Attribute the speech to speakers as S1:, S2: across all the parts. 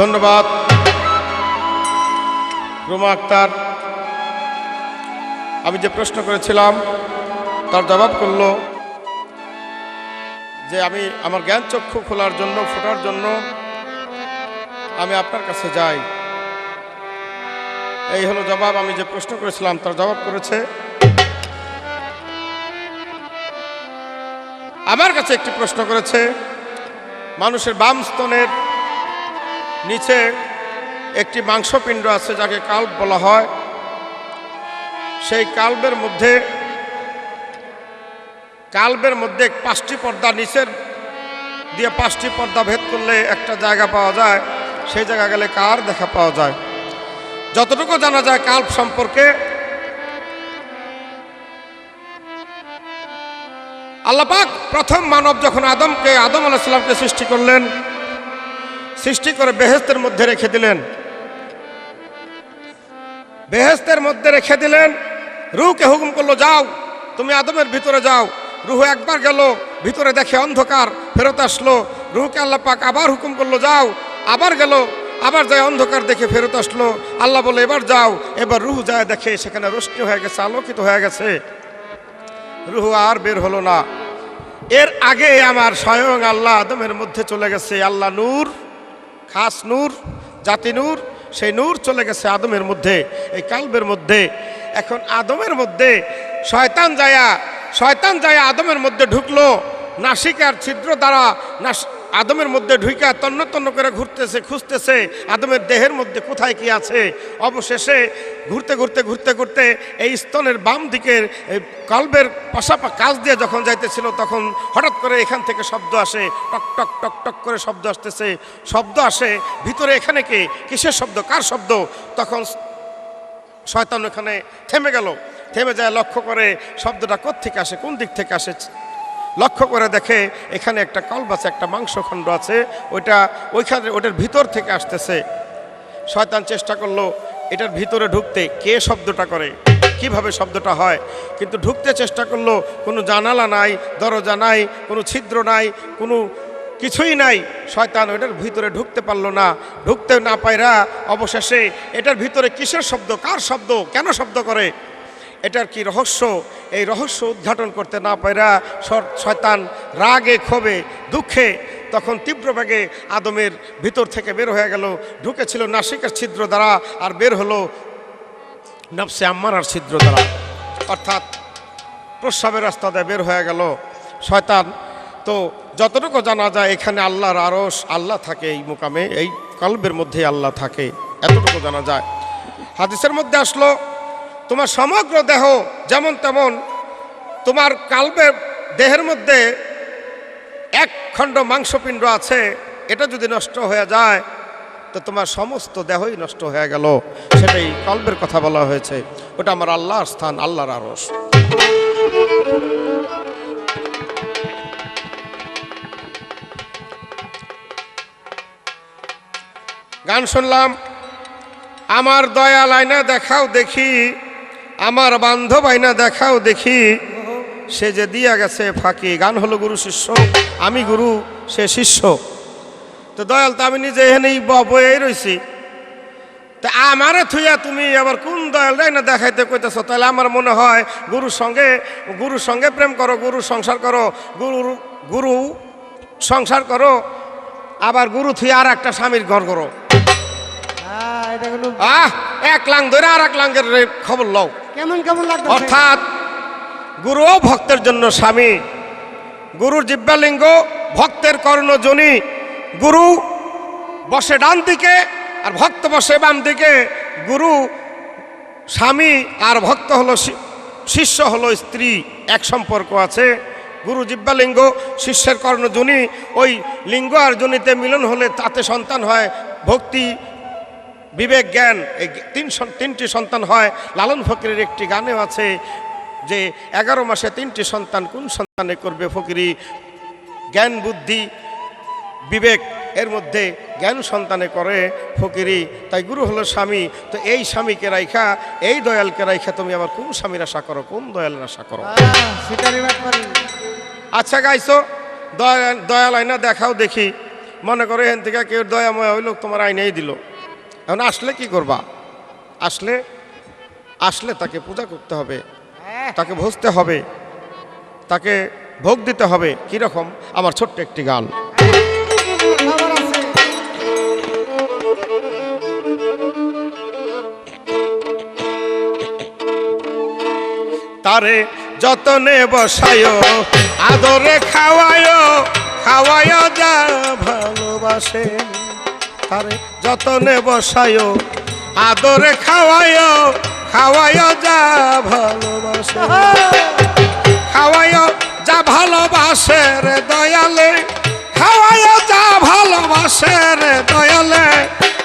S1: ধন্যবাদ। রুমা আক্তার, আমি যে প্রশ্ন করেছিলাম, তার জবাব করল যে আমি আমার জ্ঞান চক্ষু খোলার জন্য, ফোটার জন্য আমি আপনার কাছে যাই। এই হলো জবাব, আমি যে প্রশ্ন করেছিলাম, তার জবাব করেছে, আমার কাছে একটি প্রশ্ন করেছে, মানুষের বাম স্তনের নিচে একটি মাংসপিণ্ড আছে যাকে কাল্ব বলা হয়। সেই কাল্বের মধ্যে কাল্বের মধ্যে পাঁচটি পর্দা নিচের দিয়ে পাঁচটি পর্দা ভেদ করলে একটা জায়গা পাওয়া যায়, সেই জায়গা গেলে কার দেখা পাওয়া যায়। যতটুকু জানা যায় কাল্প সম্পর্কে আল্লাপাক প্রথম মানব যখন আদমকে, আদম আলাহিসাল্লামকে সৃষ্টি করলেন সৃষ্টি করে বেহেস্তের মধ্যে রেখে দিলেন। বেহেস্তের মধ্যে রেখে দিলেন। রুহকে হুকুম করল, যাও, তুমি আদমের ভিতরে যাও। রুহ একবার গেল, ভিতরে দেখে অন্ধকার, ফেরত আসলো। রুহকে আল্লাহ পাক আবার হুকুম করল, যাও। আবার গেল, আবার যায় অন্ধকার দেখে ফেরত আসলো। আল্লাহ বলে এবার যাও। এবার রুহ যায় দেখে সেখানে রোশনি হয়ে গেছে, আলোকিত হয়ে গেছে। রুহ আর বের হলো না। এর আগে আমার স্বয়ং আল্লাহ আদমের মধ্যে চলে গেছে, আল্লাহ নূর। খাস নূর, জাতি নূর, সেই নূর চলে গেছে আদমের মধ্যে, এই কালবের মধ্যে। এখন আদমের মধ্যে শয়তান যায়া শয়তান যায়া আদমের মধ্যে ঢুকলো নাসিকার ছিদ্র দ্বারা নাস আদমের মধ্যে ঢুইকা তন্ন তন্ন করে ঘুরতেছে, খুঁজতেছে, আদমের দেহের মধ্যে কোথায় কি আছে? অবশেষে ঘুরতে ঘুরতে ঘুরতে ঘুরতে এই স্তনের বাম দিকের কল্বের পাশাপা কাজ দিয়ে যখন যাইতেছিল, তখন হঠাৎ করে এখান থেকে শব্দ আসে, টক টক টক টক করে শব্দ আসতেছে। শব্দ আসে, ভিতরে এখানে কে? কিসের শব্দ? কার শব্দ? তখন শয়তান ওখানে থেমে গেল। থেমে যায় লক্ষ্য করে শব্দটা কোত্থেকে আসে, কোন দিক থেকে আসে? লক্ষ্য করে দেখে, এখানে একটা আছে, একটা মাংসখণ্ড আছে, ওইটা ওইখানে, ওটার ভিতর থেকে আসতেছে। শয়তান চেষ্টা করল এটার ভিতরে ঢুকতে, কে শব্দটা করে, কীভাবে শব্দটা হয়, কিন্তু ঢুকতে চেষ্টা করল, কোনো জানালা নাই, দরজা নাই, কোনো ছিদ্র নাই, কোনো কিছুই নাই। শয়তান ওটার ভিতরে ঢুকতে পারল না। ঢুকতে না পায়রা অবশেষে এটার ভিতরে কিসের শব্দ, কার শব্দ, কেন শব্দ করে? এটার কি রহস্য? এই রহস্য উদ্ঘাটন করতে না পারা শয়তান রাগে, ক্ষোভে, দুঃখে তখন তীব্র বেগে আদমের ভিতর থেকে বের হয়ে গেল। ঢুকেছিল নাসিকের ছিদ্র দ্বারা আর বের হলো নফসে আম্মারার ছিদ্র দ্বারা। অর্থাৎ প্রস্রাবের রাস্তা দিয়ে বের হয়ে গেল শয়তান। তো যতটুকু জানা যায়, এখানে আল্লাহর আরস আল্লাহ থাকে এই মোকামে, এই কল্বের মধ্যে আল্লাহ থাকে, এতটুকু জানা যায়। হাদিসের মধ্যে আসলো তোমার সমগ্র দেহ যেমন তেমন তোমার কালবের দেহের মধ্যে এক খণ্ড মাংসপিণ্ড আছে, এটা যদি নষ্ট হয়ে যায়, তো তোমার সমস্ত দেহই নষ্ট হয়ে গেল। সেটাই কল্পের কথা বলা হয়েছে। ওটা আমার আল্লাহর স্থান, আল্লাহর আরস গান শুনলাম, আমার দয়াল আয়না দেখাও দেখি। আমার বান্ধব আয়না দেখাও দেখি, সে যে দিয়া গেছে ফাঁকি, গান হলো গুরু শিষ্য, আমি গুরু, সে শিষ্য। তো দয়াল, তো আমি নিজে এখানেই ব- বয়েই রয়েছি তা আমারে থুইয়া তুমি আবার কোন দয়াল না দেখাইতে কইতেছ? তাহলে আমার মনে হয় গুরুর সঙ্গে গুরুর সঙ্গে প্রেম করো গুরু সংসার করো গুরু গুরু সংসার করো, আবার গুরু থুইয়া আর একটা স্বামীর ঘর করো।
S2: এটা হলো
S1: আহ এক লাং ধরে আর এক লাঙ্গের খবর লও।
S2: কেমন কেমন লাগতো
S1: অর্থাৎ গুরুও ভক্তের জন্য স্বামী গুরুর জিব্বালিঙ্গ ভক্তের কর্ণজনী গুরু বসে ডান দিকে আর ভক্ত বসে বাম দিকে গুরু স্বামী আর ভক্ত হলো শিষ্য হলো স্ত্রী এক সম্পর্ক আছে। গুরু জিব্বালিঙ্গ শিষ্যের কর্ণজনী ওই লিঙ্গ আর জনিতে মিলন হলে তাতে সন্তান হয় ভক্তি বিবেক জ্ঞান এই তিন তিনটি সন্তান হয়। লালন ফকিরের একটি গানেও আছে যে এগারো মাসে তিনটি সন্তান কোন সন্তানে করবে ফকিরি? জ্ঞান বুদ্ধি বিবেক এর মধ্যে জ্ঞান সন্তানে করে ফকিরি। তাই গুরু হলো স্বামী। তো এই স্বামীকে রাইখা এই দয়ালকে রাইখা তুমি আবার কোন স্বামীর আশা করো? কোন দয়ালের আশা করো? আচ্ছা গাইছো দয়াল দয়াল আয়না দেখাও দেখি। মনে করো এখান থেকে কেউ দয়াময় হইল তোমার আইনেই দিল। এখন আসলে কি করবা? আসলে আসলে তাকে পূজা করতে হবে। তাকে ভজতে হবে। তাকে ভোগ দিতে হবে। কীরকম আমার ছোট্ট একটি গান। তারে যতনে বসায় আদরে খাওয়ায় খাওয়ায় যা ভালোবাসে। তারে যতনে বসায় আদরে খাওয়ায় খাওয়ায় যা ভালোবাসে। খাওয়ায় যা ভালোবাসে রে দয়ালে খাওয়ায় যা ভালোবাসে রে দয়ালে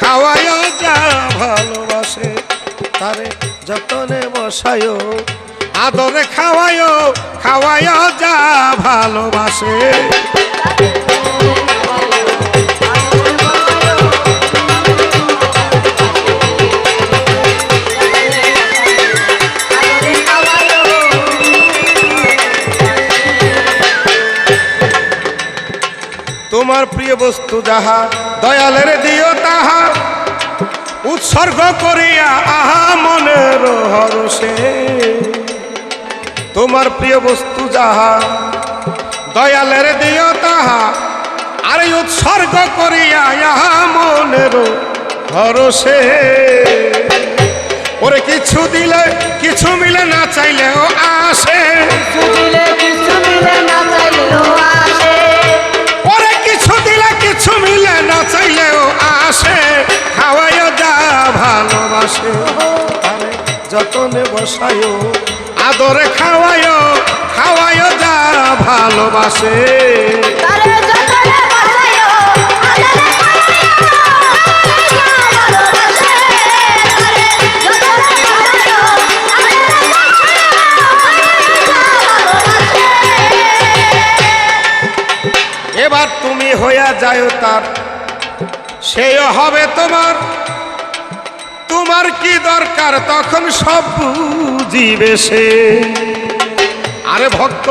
S1: খাওয়ায় যা ভালোবাসে। তারে যতনে বসায় আদরে খাওয়ায় খাওয়ায় যা ভালোবাসে। তোমার প্রিয় বস্তু যাহা, দয়ালের দিও তাহা। উৎসর্গ করিয়া আহা মনের হরসে তোমার প্রিয় বস্তু যাহা, দয়ালের দিও তাহা, আর উৎসর্গ করিয়া আহা মনের হরসে ওরে কিছু দিলে, কিছু মিলে না চাইলেও আসে। ভালোবাসে।
S3: তারে যতনে বসায়ও আদরে ভালোবাসে।
S1: এবার তুমি হইয়া যায় তার সেও হবে তোমার তোমার কি দরকার? তখন সব বুঝিবে সে। আরে ভক্ত,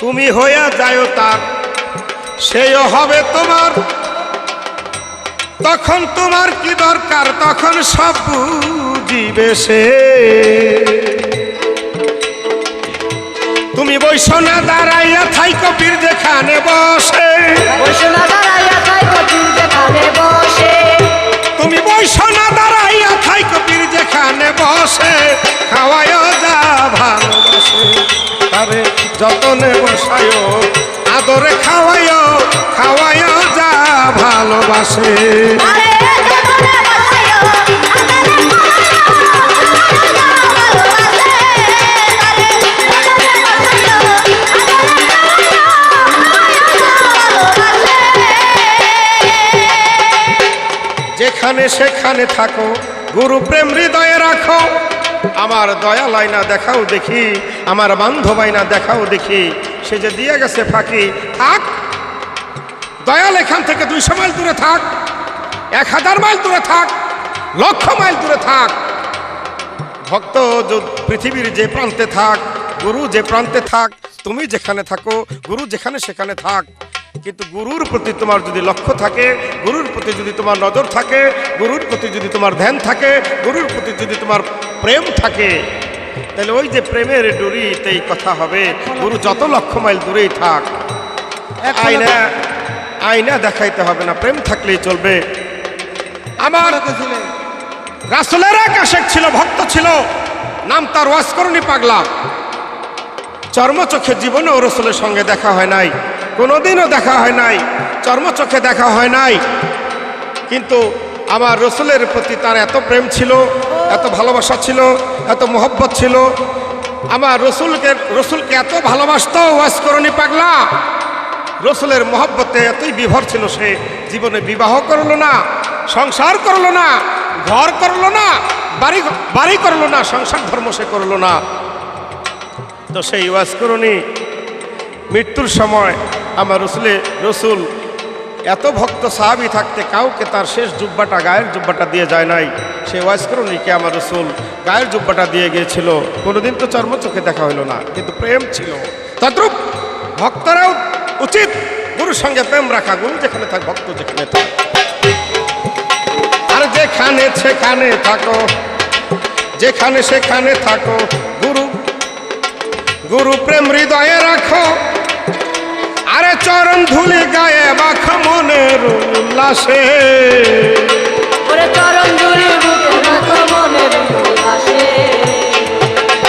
S1: তুমি হইয়া যাও তার, সেও হবে তোমার। তখন তোমার কি দরকার? তখন সব বুঝিবে সে। তুমি বৈষ্ণা দাঁড়াইয়া থাই কপির যেখানে বসে।
S3: বসনা দাঁড়াইয়া খাই কঠিন যেখানে বসে।
S1: ভালোবাসে যেখানে সেখানে থাকো, গুরু প্রেম হৃদয়ে রাখো। আমার দয়া লাইনা দেখাও দেখি, আমার বান্ধবাইনা দেখাও দেখি। সে যে দিয়ে গেছে ফাঁকি, থাক। দয়াল এখান থেকে দুইশো মাইল দূরে থাক এক হাজার মাইল দূরে থাক লক্ষ মাইল দূরে থাক। ভক্ত য- পৃথিবীর যে প্রান্তে থাক গুরু যে প্রান্তে থাক তুমি যেখানে থাকো গুরু যেখানে সেখানে থাক। কিন্তু গুরুর প্রতি তোমার যদি লক্ষ্য থাকে গুরুর প্রতি যদি তোমার নজর থাকে গুরুর প্রতি যদি তোমার ধ্যান থাকে গুরুর প্রতি যদি তোমার প্রেম থাকে তাহলে ওই যে প্রেমের ডুরিতেই কথা হবে। গুরু যত লক্ষ মাইল দূরেই থাক।
S2: এখন
S1: আয়না দেখাইতে হবে না, প্রেম থাকলেই চলবে। আমার রাসুলের এক আশেক ছিল, ভক্ত ছিল, নাম তার ওয়াসকরণী পাগলা। চর্মচোখে জীবনেও রসুলের সঙ্গে দেখা হয় নাই, কোনোদিনও দেখা হয় নাই চর্মচোখে দেখা হয় নাই। কিন্তু আমার রসুলের প্রতি তার এত প্রেম ছিল, এত ভালোবাসা ছিল, এত মোহব্বত ছিল। আমার রসুলকে রসুলকে এত ভালোবাসত ওয়াসকরণী পাগলা। রসুলের মহব্বতে এতই বিভর ছিল সে। জীবনে বিবাহ করল না, সংসার করল না, ঘর করল না, বাড়ি বাড়ি করল না, সংসার ধর্ম সে করল না। তো সেই ওয়াজ মৃত্যুর সময় আমার রসুলে, রসুল, এত ভক্ত সাহাবি থাকতে কাউকে তার শেষ জুব্বাটা, গায়ের জুব্বাটা দিয়ে যায় নাই। সে ওয়াজ আমার রসুল, গায়ের জুব্বাটা দিয়ে গিয়েছিল। কোনোদিন তো চর্ম চোখে দেখা হইল না, কিন্তু প্রেম ছিল। তদ্রুপ ভক্তরাও উচিত গুরুর সঙ্গে প্রেম রাখা গুরু যেখানে থাক ভক্ত যেখানে থাক। আর যেখানে সেখানে থাকো যেখানে সেখানে থাকো গুরু গুরু প্রেম হৃদয়ে রাখো। আরে চরণ ধুলি গায়ে বাখ মনের উল্লাসে।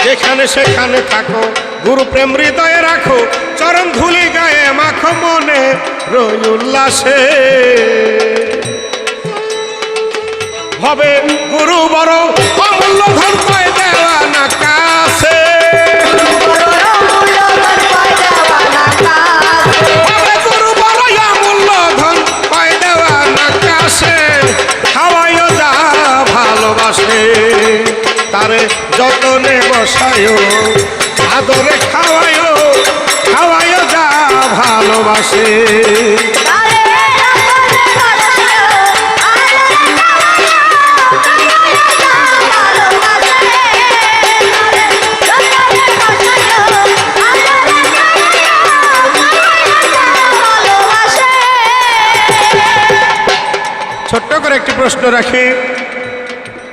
S1: যেখানে সেখানে থাকো গুরু প্রেম হৃদয়ে রাখো। চরণ ধুলি গায়ে মনে রই উল্লাসে। হবে গুরু বড় অমূল্য ধন পায় দেওয়া না কাছে
S3: বড় অমূল্য ধন পায় দেওয়া
S1: ভালোবাসে। ছোট্ট করে একটি প্রশ্ন রাখি।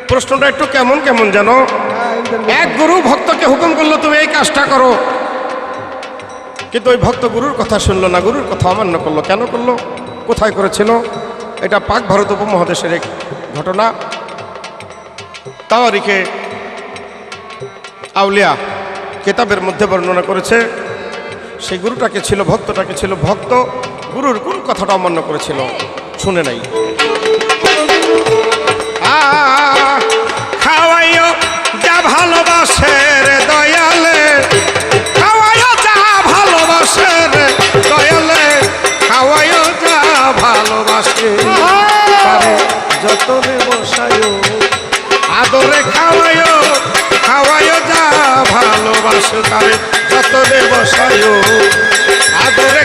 S1: প্রশ্নটা একটু কেমন কেমন জানো? এক গুরু ভক্তকে হুকুম করল, তুমি এই কাজটা করো। কিন্তু ওই ভক্ত গুরুর কথা শুনলো না, গুরুর কথা অমান্য করল। কেন করল? কোথায় করেছিল? এটা পাক ভারত উপমহাদেশের এক ঘটনা। তাওয়ারিকে আউলিয়া কেতাবের মধ্যে বর্ণনা করেছে, সেই গুরুটাকে ছিল, ভক্তটাকে ছিল ভক্ত, গুরুর কোন কথাটা অমান্য করেছিল? শুনে নাই। খাওয়াইও যা ভালোবাসে দয়ালে। বসায়ও আদরে খাওয়ায় খাওয়ায় যা ভালোবাসে তারে যতনে বসায়ও আদরে